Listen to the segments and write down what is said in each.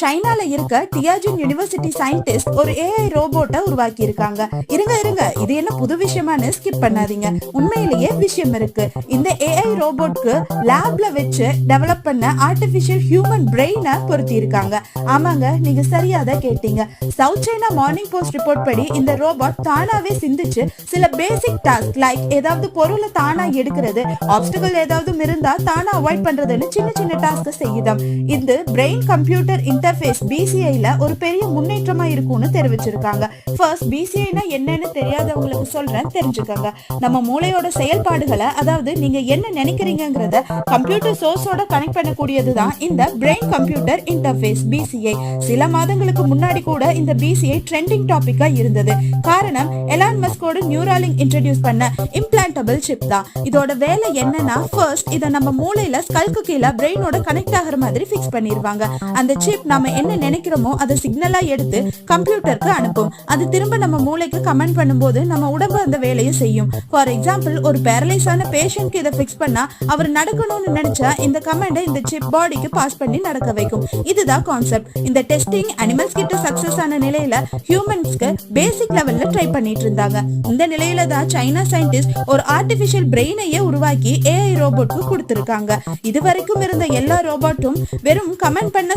சைனால இருக்க Tianjin university scientist ஒரு ஏஐ ரோபோட்டை உருவாக்கி இருக்காங்க இருங்க இருங்க. இது என்ன புது விஷயமானு ஸ்கிப் பண்ணாதீங்க. உண்மையிலேயே விஷயம் இருக்கு. இந்த ஏஐ ரோபோட்க்கு லேப்ல வச்சு டெவலப் பண்ண ஆர்டிபிஷியல் ஹியூமன் பிரெயினை பொருத்தி இருக்காங்க ஆமாங்க நீங்க சரியா தான் கேட்டீங்க. South China Morning Post report படி இந்த ரோபோட் தானாவே சிந்திச்சு சில பேசிக் டாஸ்க் லைக் ஏதாவது பொருளை தானா எடுக்கிறது ஆப்ஸ்டிகல் ஏதாவது இருந்தா தானா அவாய்ட் பண்றதுன்னு சின்ன சின்ன டாஸ்க் செய்யுதாம். இது பிரெயின் கம்ப்யூட்டர் இன்டர்ஃபேஸ் பிசிஐல ஒரு பெரிய முன்னேற்றமா இருக்கும்னு தெரிவிச்சிருக்காங்க. ஃபர்ஸ்ட் பிசிஐனா என்னன்னு தெரியாதவங்களுக்கு சொல்றேன் தெரிஞ்சுக்கோங்க. நம்ம மூளையோட செயல்பாடுகளை அதாவது நீங்க என்ன நினைக்கிறீங்கங்கறத கம்ப்யூட்டர் சோர்ஸோட கனெக்ட் பண்ணக்கூடியது தான் இந்த பிரெயின் கம்ப்யூட்டர் இன்டர்ஃபேஸ் பிசிஐ சில மாதங்களுக்கு முன்னாடி கூட இந்த பிசிஐ ட்ரெண்டிங் டாபிக்கா இருந்தது. காரணம் எலான் மஸ்கோட நியூராலிங் இன்ட்ரடியூஸ் பண்ண இம்ப்ளான்டபிள் சிப் தான். இதோட வேலை என்னன்னா ஃபர்ஸ்ட் இதை நம்ம மூளையில ஸ்கல்க்கு கீழே பிரெயினோட கனெக்ட் ஆகிற மாதிரி ஃபிக்ஸ் பண்ணிடுவாங்க அந்த சிப் நாம என்ன நினைக்கிறோமோ அதை சிக்னலா எடுத்து கம்ப்யூட்டருக்கு அனுப்பும். அது திரும்ப நம்ம மூளைக்கு கமெண்ட் பண்ணும்போது நம்ம உடம்பு அந்த வேலையை செய்யும். ஃபார் எக்ஸாம்பிள் ஒரு பேரலைஸ் ஆன பேஷண்ட்க்கு இதை ஃபிக்ஸ் பண்ணா அவர் நடக்கணும்னு நினைச்சா இந்த கமெண்டை இந்த சிப் பாடிக்கு பாஸ் பண்ணி நடக்க வைக்கும். இதுதான் கான்செப்ட் இந்த டெஸ்டிங் அனிமல்ஸ் கிட்ட சக்சஸ் ஆன நிலையில ஹியூமன்ஸ்க்கு பேசிக் லெவல்ல ட்ரை பண்ணிட்டு இருந்தாங்க. இந்த நிலையில தான் சைனா சயின்டிஸ்ட் ஒரு ஆர்டிபிஷியல் பிரெயினையே உருவாக்கி ஏஐ ரோபோட்க்கு கொடுத்திருக்காங்க. இதுவரைக்கும் இருந்த எல்லா ரோபோட்டும் வெறும் கமெண்ட் பண்ண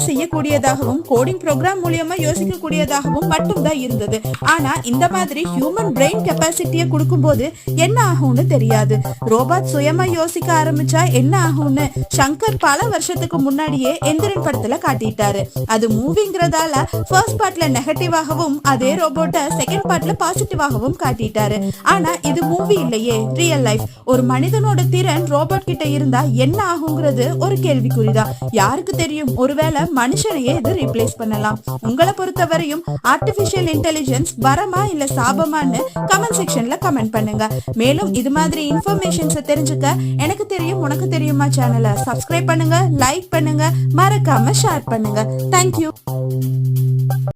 செய்யக்கூடியதாகவும் கோடிங் ப்ரோக்ராம் மூலியமா யோசிக்கக்கூடியதாகவும் மட்டும்தான் இருந்தது. ஆனா இந்த மாதிரி ஹியூமன் பிரெயின் கெப்பாசிட்டியை கொடுக்கும்போது என்ன ஆகும்னு தெரியாது. ரோபோட் சுயமா யோசிக்க ஆரம்பிச்சா என்ன ஆகும்னு சங்கர் பல வருஷத்துக்கு முன்னாடியே எந்திரன் படத்துல காட்டிட்டாரு. அது மூவிங்கிறதால ஃபர்ஸ்ட் பார்ட்ல நெகட்டிவாகவும் அதே ரோபோட்டை செகண்ட் பார்ட்ல பாசிட்டிவாகவும் காட்டிட்டாரு. ஆனா இது மூவி இல்லையே ரியல் லைஃப் ஒரு மனிதனோட திறன் ரோபோட் கிட்ட இருந்தா என்ன ஆகுங்கிறது ஒரு கேள்விக்குறிதான். யாருக்கு தெரியும்? ஒருவேளை மனுஷனையே இது ரீப்ளேஸ் பண்ணலாம். உங்களை பொறுத்தவரையும் ஆர்டிபிஷியல் இன்டெலிஜென்ஸ் வரமா இல்ல சாபமான்னு கமெண்ட் செக்ஷன்ல கமெண்ட் பண்ணுங்க. மேலும் இது மாதிரி இன்ஃபர்மேஷன்ஸை தெரிஞ்சுக்க எனக்கு தெரியும் உனக்கு தெரியுமா சேனலை சப்ஸ்கிரைப் பண்ணுங்க லைக் பண்ணுங்க மறக்காம ஷேர் பண்ணுங்க. தேங்க்யூ